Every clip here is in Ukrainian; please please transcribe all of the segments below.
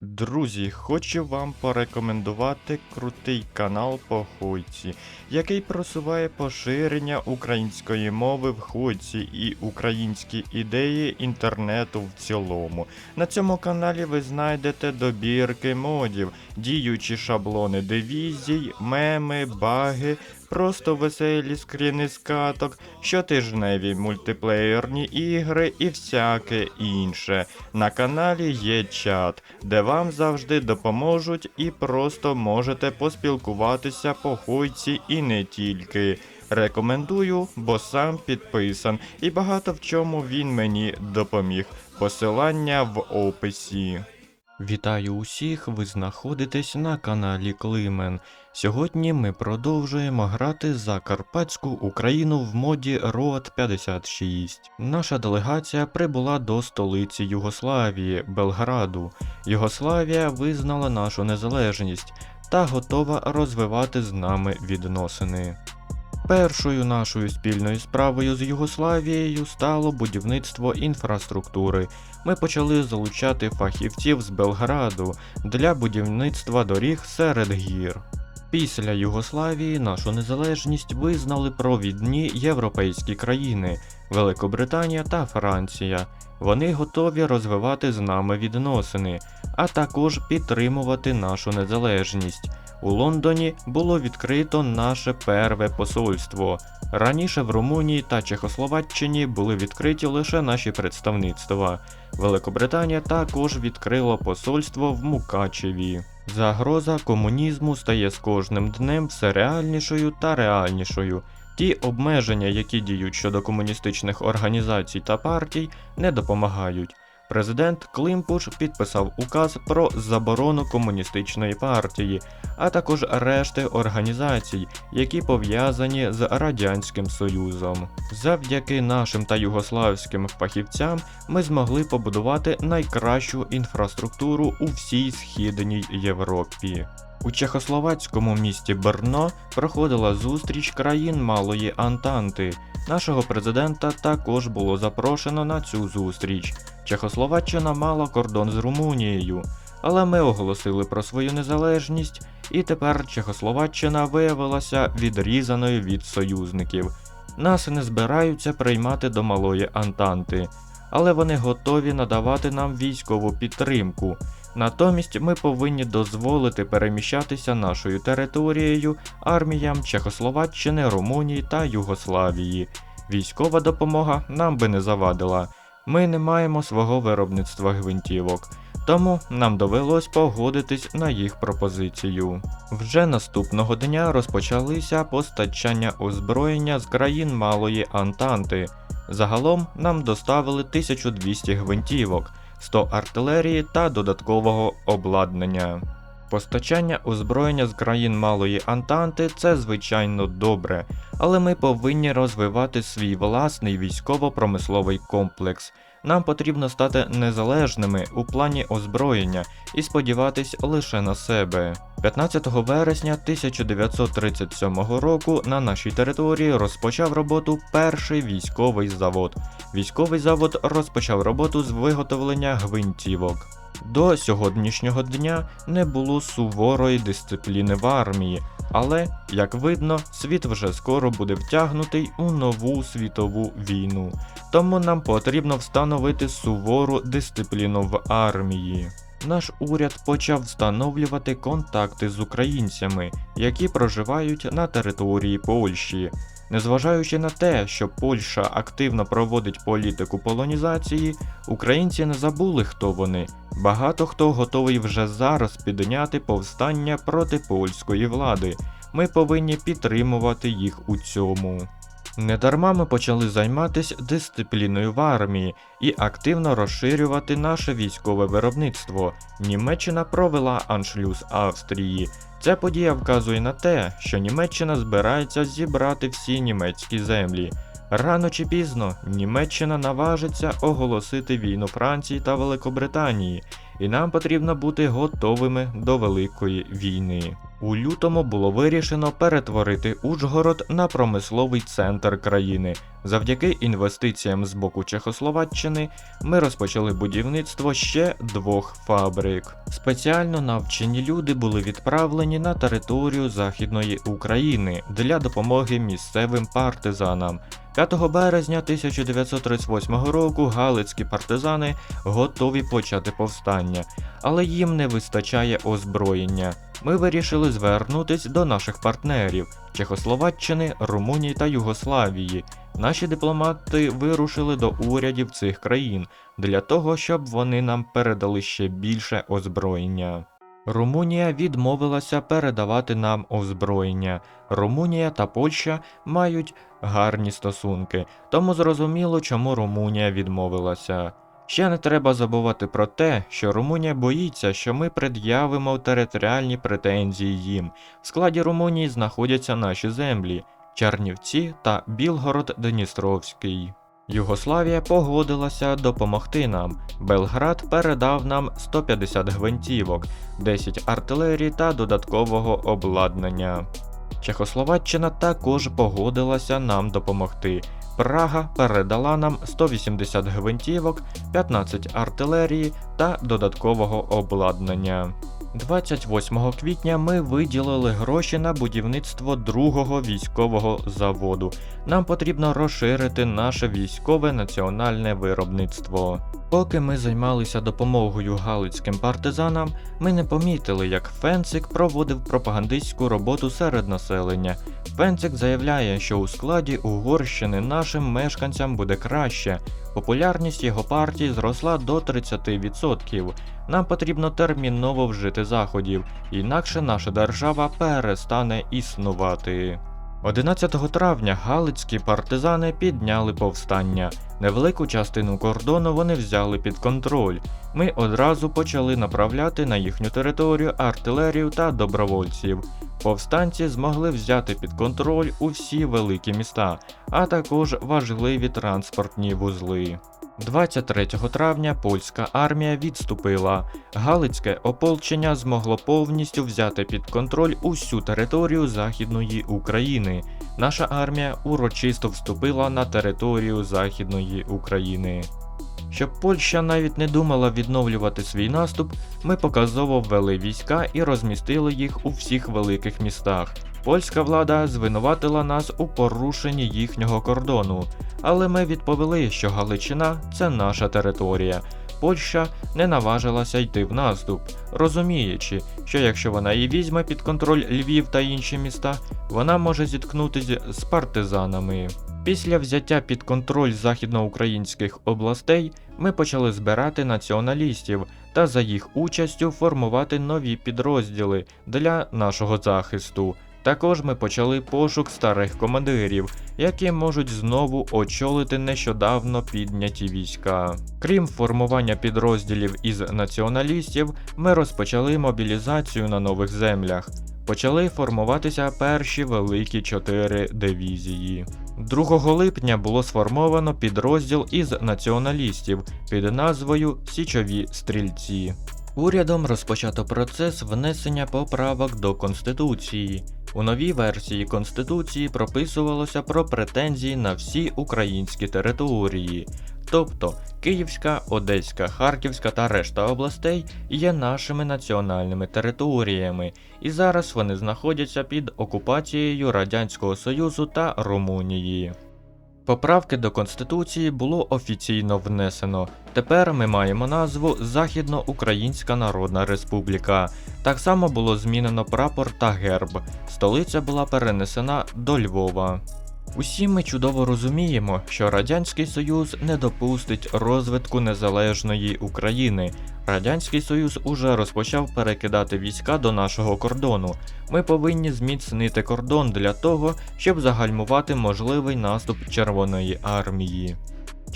Друзі, хочу вам порекомендувати крутий канал по Хойці, який просуває поширення української мови в Хойці і українські ідеї інтернету в цілому. На цьому каналі ви знайдете добірки модів, діючі шаблони дивізій, меми, баги, просто веселі скріни з каток, щотижневі мультиплеєрні ігри і всяке інше. На каналі є чат, де вам завжди допоможуть і просто можете поспілкуватися по хойці і не тільки. Рекомендую, бо сам підписан, і багато в чому він мені допоміг. Посилання в описі. Вітаю усіх! Ви знаходитесь на каналі Климен. Сьогодні ми продовжуємо грати за Карпатську Україну в моді Road 56. Наша делегація прибула до столиці Югославії Белграду. Югославія визнала нашу незалежність та готова розвивати з нами відносини. Першою нашою спільною справою з Югославією стало будівництво інфраструктури. Ми почали залучати фахівців з Белграду для будівництва доріг серед гір. Після Югославії нашу незалежність визнали провідні європейські країни Великобританія та Франція. Вони готові розвивати з нами відносини, а також підтримувати нашу незалежність. У Лондоні було відкрито наше перве посольство. Раніше в Румунії та Чехословаччині були відкриті лише наші представництва. Великобританія також відкрила посольство в Мукачеві. Загроза комунізму стає з кожним днем все реальнішою та реальнішою. Ті обмеження, які діють щодо комуністичних організацій та партій, не допомагають. Президент Климпуш підписав указ про заборону комуністичної партії, а також решти організацій, які пов'язані з Радянським Союзом. Завдяки нашим та югославським фахівцям ми змогли побудувати найкращу інфраструктуру у всій східній Європі. У чехословацькому місті Брно проходила зустріч країн Малої Антанти. Нашого президента також було запрошено на цю зустріч. Чехословаччина мала кордон з Румунією, але ми оголосили про свою незалежність, і тепер Чехословаччина виявилася відрізаною від союзників. Нас не збираються приймати до Малої Антанти, але вони готові надавати нам військову підтримку. Натомість ми повинні дозволити переміщатися нашою територією арміям Чехословаччини, Румунії та Югославії. Військова допомога нам би не завадила. Ми не маємо свого виробництва гвинтівок, тому нам довелось погодитись на їх пропозицію. Вже наступного дня розпочалися постачання озброєння з країн Малої Антанти. Загалом нам доставили 1200 гвинтівок, 100 артилерії та додаткового обладнання. Постачання озброєння з країн Малої Антанти це звичайно добре, але ми повинні розвивати свій власний військово-промисловий комплекс. Нам потрібно стати незалежними у плані озброєння і сподіватись лише на себе. 15 вересня 1937 року на нашій території розпочав роботу перший військовий завод. Військовий завод розпочав роботу з виготовлення гвинтівок. До сьогоднішнього дня не було суворої дисципліни в армії, але, як видно, світ вже скоро буде втягнутий у нову світову війну, тому нам потрібно встановити сувору дисципліну в армії. Наш уряд почав встановлювати контакти з українцями, які проживають на території Польщі. Незважаючи на те, що Польща активно проводить політику полонізації, українці не забули, хто вони. Багато хто готовий вже зараз підняти повстання проти польської влади. Ми повинні підтримувати їх у цьому. Недарма ми почали займатися дисципліною в армії і активно розширювати наше військове виробництво. Німеччина провела аншлюз Австрії. Ця подія вказує на те, що Німеччина збирається зібрати всі німецькі землі. Рано чи пізно Німеччина наважиться оголосити війну Франції та Великобританії, і нам потрібно бути готовими до великої війни. У лютому було вирішено перетворити Ужгород на промисловий центр країни. Завдяки інвестиціям з боку Чехословаччини ми розпочали будівництво ще двох фабрик. Спеціально навчені люди були відправлені на територію Західної України для допомоги місцевим партизанам. 5 березня 1938 року галицькі партизани готові почати повстання, але їм не вистачає озброєння. Ми вирішили звернутись до наших партнерів Чехословаччини, Румунії та Югославії. Наші дипломати вирушили до урядів цих країн для того, щоб вони нам передали ще більше озброєння. Румунія відмовилася передавати нам озброєння. Румунія та Польща мають гарні стосунки, тому зрозуміло, чому Румунія відмовилася. Ще не треба забувати про те, що Румунія боїться, що ми пред'явимо територіальні претензії їм. В складі Румунії знаходяться наші землі Чернівці та Білгород-Дністровський. Югославія погодилася допомогти нам. Белград передав нам 150 гвинтівок, 10 артилерії та додаткового обладнання. Чехословаччина також погодилася нам допомогти. Прага передала нам 180 гвинтівок, 15 артилерії та додаткового обладнання. 28 квітня ми виділили гроші на будівництво другого військового заводу. Нам потрібно розширити наше військове національне виробництво. Поки ми займалися допомогою галицьким партизанам, ми не помітили, як Фенцик проводив пропагандистську роботу серед населення. Фенцик заявляє, що у складі Угорщини нашим мешканцям буде краще. Популярність його партії зросла до 30%. Нам потрібно терміново вжити заходів, інакше наша держава перестане існувати. 11 травня галицькі партизани підняли повстання. Невелику частину кордону вони взяли під контроль. Ми одразу почали направляти на їхню територію артилерію та добровольців. Повстанці змогли взяти під контроль усі великі міста, а також важливі транспортні вузли. 23 травня польська армія відступила. Галицьке ополчення змогло повністю взяти під контроль усю територію Західної України. Наша армія урочисто вступила на територію Західної України. Щоб Польща навіть не думала відновлювати свій наступ, ми показово ввели війська і розмістили їх у всіх великих містах. Польська влада звинуватила нас у порушенні їхнього кордону, але ми відповіли, що Галичина це наша територія. Польща не наважилася йти в наступ, розуміючи, що якщо вона і візьме під контроль Львів та інші міста, вона може зіткнутися з партизанами. Після взяття під контроль західноукраїнських областей ми почали збирати націоналістів та за їх участю формувати нові підрозділи для нашого захисту. Також ми почали пошук старих командирів, які можуть знову очолити нещодавно підняті війська. Крім формування підрозділів із націоналістів, ми розпочали мобілізацію на нових землях. Почали формуватися перші великі чотири дивізії. 2 липня було сформовано підрозділ із націоналістів під назвою Січові стрільці. Урядом розпочато процес внесення поправок до Конституції. У новій версії Конституції прописувалося про претензії на всі українські території. Тобто Київська, Одеська, Харківська та решта областей є нашими національними територіями, і зараз вони знаходяться під окупацією Радянського Союзу та Румунії. Поправки до Конституції було офіційно внесено. Тепер ми маємо назву Західноукраїнська Народна Республіка. Так само було змінено прапор та герб. Столиця була перенесена до Львова. Усі ми чудово розуміємо, що Радянський Союз не допустить розвитку незалежної України. Радянський Союз уже розпочав перекидати війська до нашого кордону. Ми повинні зміцнити кордон для того, щоб загальмувати можливий наступ Червоної армії.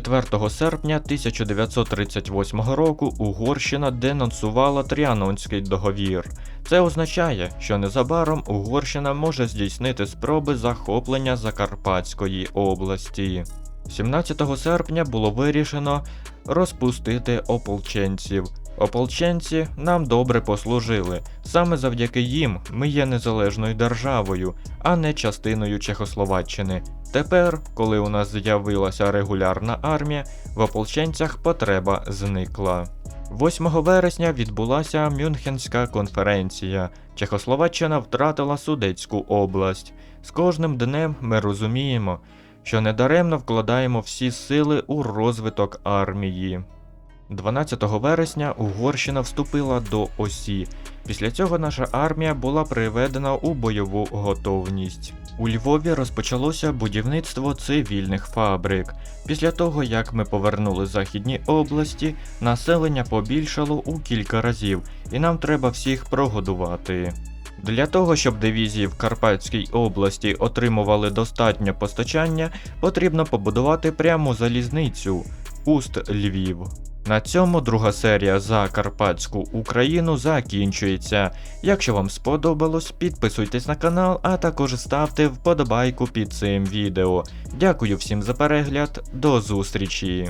4 серпня 1938 року Угорщина денонсувала Тріанонський договір. Це означає, що незабаром Угорщина може здійснити спроби захоплення Закарпатської області. 17 серпня було вирішено розпустити ополченців. Ополченці нам добре послужили. Саме завдяки їм ми є незалежною державою, а не частиною Чехословаччини. Тепер, коли у нас з'явилася регулярна армія, в ополченцях потреба зникла. 8 вересня відбулася Мюнхенська конференція. Чехословаччина втратила Судетську область. З кожним днем ми розуміємо, що недаремно вкладаємо всі сили у розвиток армії. 12 вересня Угорщина вступила до Осі. Після цього наша армія була приведена у бойову готовність. У Львові розпочалося будівництво цивільних фабрик. Після того, як ми повернули західні області, населення побільшало у кілька разів, і нам треба всіх прогодувати. Для того, щоб дивізії в Карпатській області отримували достатньо постачання, потрібно побудувати пряму залізницю Уст Львів. На цьому друга серія за Карпатську Україну закінчується. Якщо вам сподобалось, підписуйтесь на канал, а також ставте вподобайку під цим відео. Дякую всім за перегляд, до зустрічі!